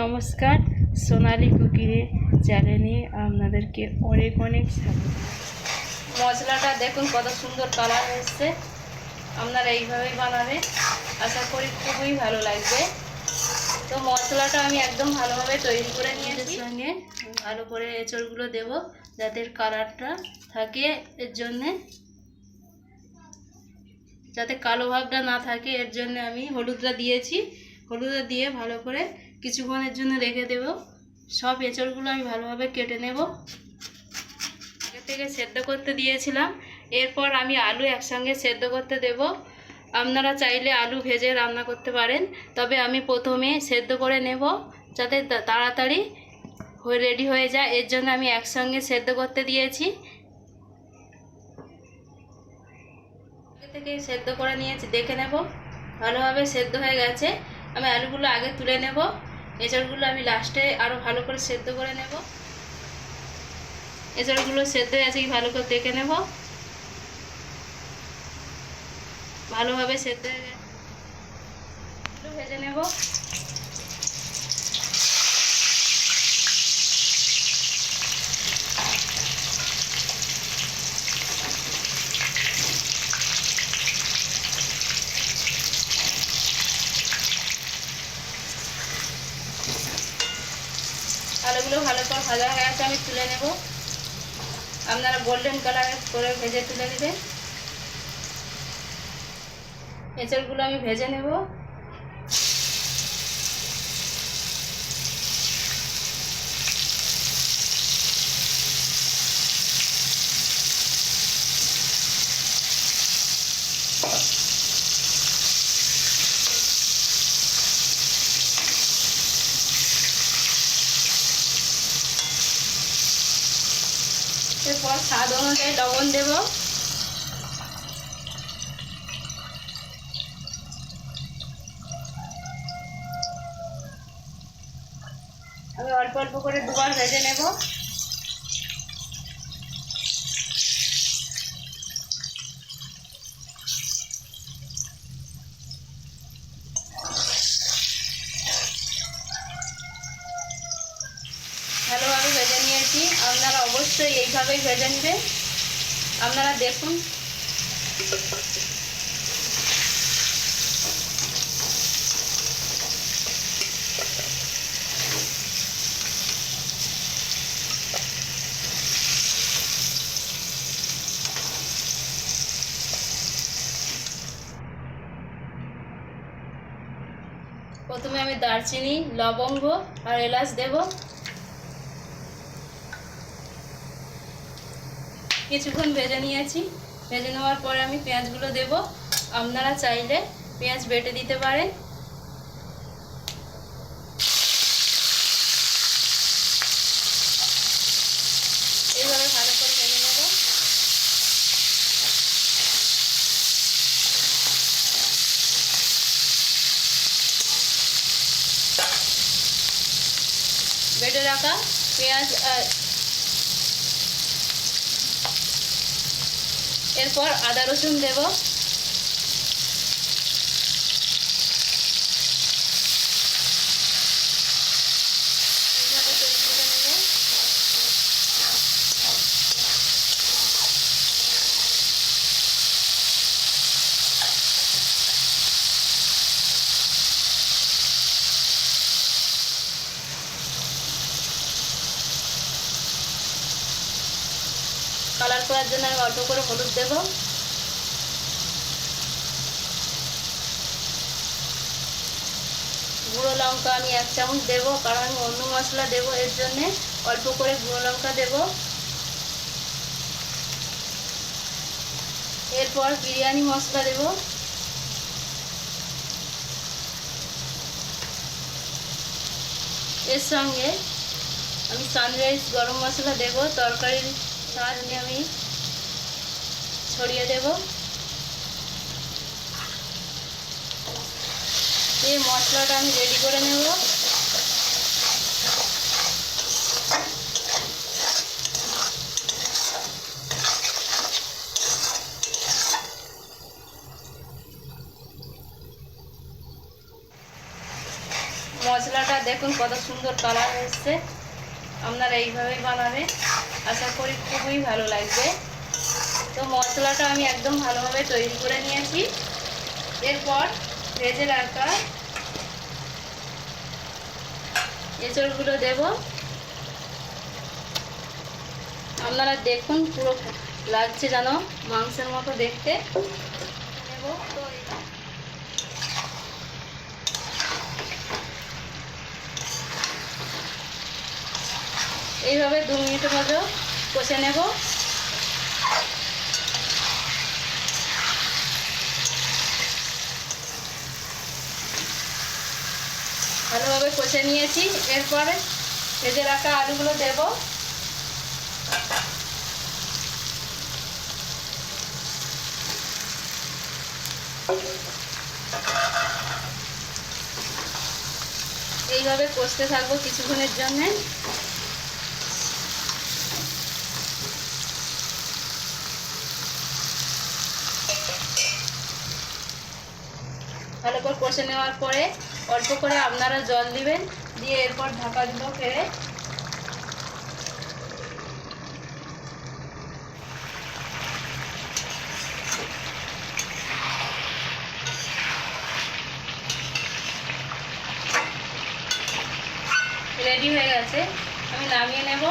নমস্কার, সোনালি কুকিরে চ্যানেলে আপনাদেরকে অনেক অনেক স্বাগত। মশলাটা দেখুন কত সুন্দর কালার এসছে আপনারা এইভাবেই বানাবে আশা করি খুবই ভালো লাগবে। তো মশলাটা আমি একদম ভালোভাবে তৈরি করে নিয়েছি। সঙ্গে ভালো করে এঁচড়গুলো দেব যাতে কালারটা থাকে এর জন্যে। যাতে কালো ভাবটা না থাকে এর জন্য আমি হলুদটা দিয়েছি। হলুদটা দিয়ে ভালো করে কিছুক্ষণের জন্য রেখে দেব। সব এঁচড়গুলো আমি ভালোভাবে কেটে নেব। আগে থেকে সেদ্ধ করতে দিয়েছিলাম। এরপর আমি আলু একসঙ্গে সেদ্ধ করতে দেব। আপনারা চাইলে আলু ভেজে রান্না করতে পারেন। তবে আমি প্রথমে সেদ্ধ করে নেব যাতে তাড়াতাড়ি হয়ে, রেডি হয়ে যায়। এর জন্য আমি একসঙ্গে সেদ্ধ করতে দিয়েছি। আগে থেকে সেদ্ধ করে নিয়েছি। দেখে নেব। ভালোভাবে সেদ্ধ হয়ে গেছে। আমি আলুগুলো আগে তুলে নেব। এঁচড়গুলো আমি লাস্টে আরও ভালো করে সেদ্ধ করে নেব। এঁচড়গুলো সেদ্ধ আছে কি ভালো করে দেখে নেব। ভালোভাবে সেদ্ধ ভেজে নেব আলুগুলো ভালো করে ভাজা হয়ে গেছে আমি তুলে নেব। আপনারা গোল্ডেন কালার করে ভেজে তুলে নেবেন। এঁচড়গুলো আমি ভেজে নেব। এরপর স্বাদ অনুযায়ী লবণ দেব। আমি অল্প অল্প করে দুবার ভেজে নেব ভালোভাবে ভেজে নিয়েছি আপনারা অবশ্যই এইভাবেই ভেজে নেবেন আপনারা দেখুন। প্রথমে আমি দারচিনি লবঙ্গ আর এলাচ দেব। কিছুক্ষণ ভেজে নিয়েছি। ভেজে নেওয়ার পরে আমি পেঁয়াজগুলো দেব। আপনারা চাইলে পেঁয়াজ বেটে দিতে পারেন। এইভাবে ভালো ভেজে বেটে রাখা পেঁয়াজ এরপর আদা রসুন দেব এইভাবে তৈরি করে নেব। কালার করার জন্য আমি অল্প করে হলুদ দেবো। গুঁড়ো লঙ্কা আমি এক চামচ দেবো, কারণ আমি অন্য মশলা দেবো, এর জন্যে অল্প করে গুঁড়ো লঙ্কা দেবো। এরপর বিরিয়ানি মশলা দেবো। এর সঙ্গে আমি সানরাইজ গরম মশলা দেবো, তরকারির স্বাদ নিয়ে আমি ছড়িয়ে দেব। এই মশলাটা আমি রেডি করে নেব। মশলাটা দেখুন কত সুন্দর কালার এসছে। আপনারা এইভাবেই বানাবে আশা করি খুবই ভালো লাগবে। তো মশলাটা আমি একদম ভালোভাবে তৈরি করে নিয়েছি। এরপর ভেজে রাখা এঁচড়গুলো দেব। আপনারা দেখুন পুরো লাগছে যেন মাংসের মতো দেখতে। নেব তো এইভাবে দু মিনিটের মতো কষে নেব। ভালোভাবে কষে নিয়েছি। এরপরে ভেজে রাখা আলুগুলো দেব। এইভাবে কষতে থাকব কিছুক্ষণের জন্যে। ভালো করে কষে নেওয়ার পরে অল্প করে আপনারা জল দিবেন, দিয়ে এরপর ঢাকা দিব ফেরে রেডি হয়ে গেছে। আমি নামিয়ে নেব।